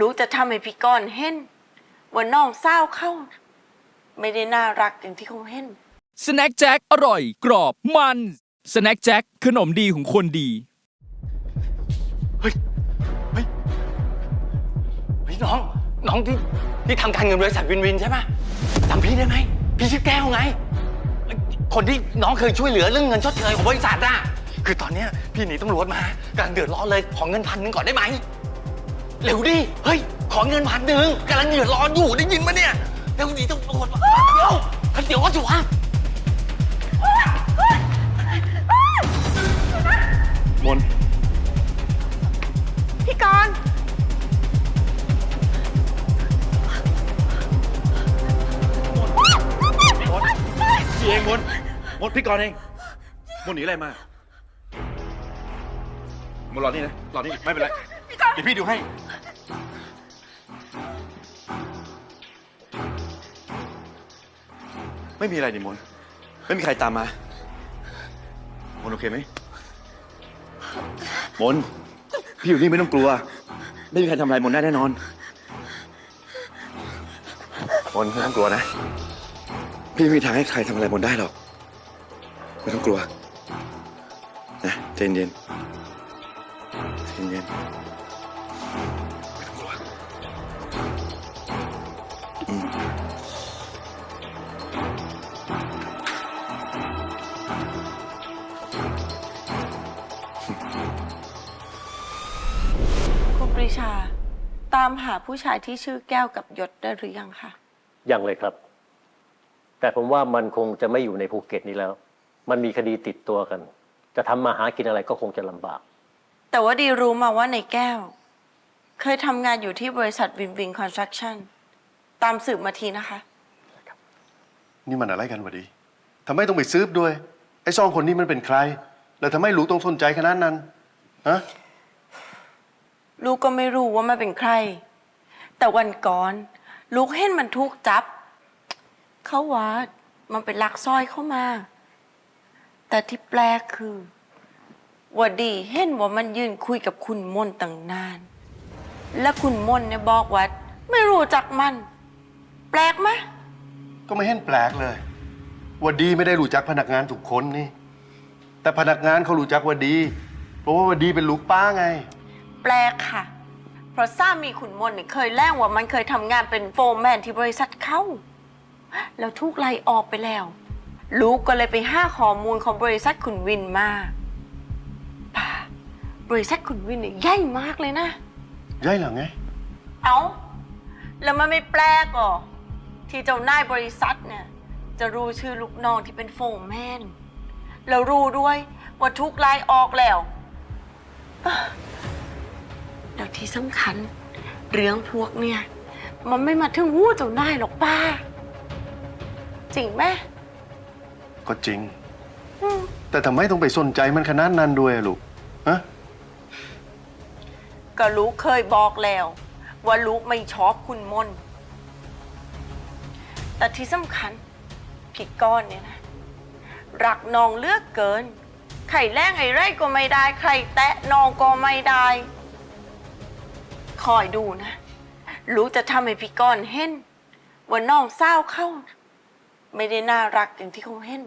ลูกจะทำให้พี่ก้อนเห็นว่าน้องเศร้าวเข้า ไม่ได้น่ารักอย่างที่เขาเห็น สแน็คแจ็คอร่อย กรอบมันสแน็คแจ็คขนมดีของคนดี เฮ้ย เฮ้ย เฮ้ยน้อง น้องที่ที่ทำการเงินบริษัทวินวินใช่ไหมจำพี่ได้ไหม พี่ชื่อแก้วไงเอ้ยคนที่น้องเคยช่วยเหลือเรื่องเงินชดเชยของบริษัทอะคือตอนเนี้ยพี่หนีตำรวจมากำลังเดือดร้อนเลย ขอเงินพันหนึ่งก่อนได้ไหม เร็วดิ เฮ้ย ขอเงินพันหนึ่งกำลังเดือดร้อนอยู่ได้ยินปะเนี่ยเร็วหนีตำรวจมาเดี๋ยวเดี๋ยวก็จะวะมนพี่กรณ์พี่เองมนมนพี่กรณ์เองมนหนีอะไรมามนรอนี่นะรอนี่ไม่เป็นไร เดี๋ยวพี่ดูให้ ไม่มีอะไรนี่มนไม่มีใครตามมา มนโอเคไหมมนพี่อยู่นี่ไม่ต้องกลัว ไม่มีใครทำอะไรมนได้แน่นอน มนไม่ต้องกลัวนะ พี่ไม่มีทางให้ใครทำอะไรมนได้หรอก ไม่ต้องกลัว นะใจเย็นๆ เย็นๆไม่ต้องกลัวอืมคุณปรีชา ตามหาผู้ชายที่ชื่อแก้วกับยศได้หรือยังคะยังเลยครับ แต่ผมว่ามันคงจะไม่อยู่ในภูเก็ตนี้แล้ว มันมีคดีติดตัวกัน จะทำมาหากินอะไรก็คงจะลำบาก แต่ว่าดีรู้มาว่าในแก้ว เคยทำงานอยู่ที่บริษัทวินวินคอนสตรักชั่น ตามสืบมาทีนะคะ นี่มันอะไรกันวะดีทำไมต้องไปซื้อด้วย ไอ้สองคนนี้มันเป็นใคร แล้วทำไมรู้ต้องสนใจขนาดนั้น ฮะ ลูกก็ไม่รู้ว่ามันเป็นใคร แต่วันก่อน ลูกเห็นมันถูกจับ เขาว่ามันเป็นลักสร้อยเข้ามา แต่ที่แปลกคือ ว่าดีเห็นว่ามันยืนคุยกับคุณมนต์ตั้งนาน และคุณมนต์เนี่ยบอกว่าไม่รู้จักมัน แปลกไหมะก็ไม่เห็นแปลกเลย ว่าดีไม่ได้รู้จักพนักงานทุกคนนี่ แต่พนักงานเขารู้จักว่าดี เพราะว่าว่าดีเป็นลูกป้าไง แปลกค่ะ เพราะสามีคุณมนต์เนี่ยเคยแล้งว่ามันเคยทำงานเป็นโฟร์แมนที่บริษัทเขาแล้วทุกไล่ออกไปแล้ว ลูกก็เลยไปห้าข้อมูลของบริษัทคุณวินมาป่า บริษัทคุณวินเนี่ยใหญ่มากเลยนะ ย่ายเหรอไง เอาแล้วมันไม่แปลกหรอที่เจ้านายบริษัทเนี่ย จะรู้ชื่อลูกน้องที่เป็นโฟร์แมนแล้วรู้ด้วยว่าทุกไล่ออกแล้วอะแล้วที่สำคัญ เรื่องพวกเนี่ย มันไม่มาถึงหูเจ้านายหรอกป้า จริงไหมก็จริงแต่ทำไมต้องไปสนใจมันขนาดนั้นด้วยอะลูกฮะ ก็ลูกเคยบอกแล้ว ว่าลูกไม่ชอบคุณมนแต่ที่สำคัญพี่ก้อนเนี่ยนะรักน้องเลือกเกินใครแรงไอ้ไรก็ไม่ได้ ใครแตะน้องก็ไม่ได้ คอยดูนะลูกจะทำให้พี่ก้อนเห็นว่าน้องเศร้าเข้า ไม่ได้น่ารักอย่างที่เขาเห็น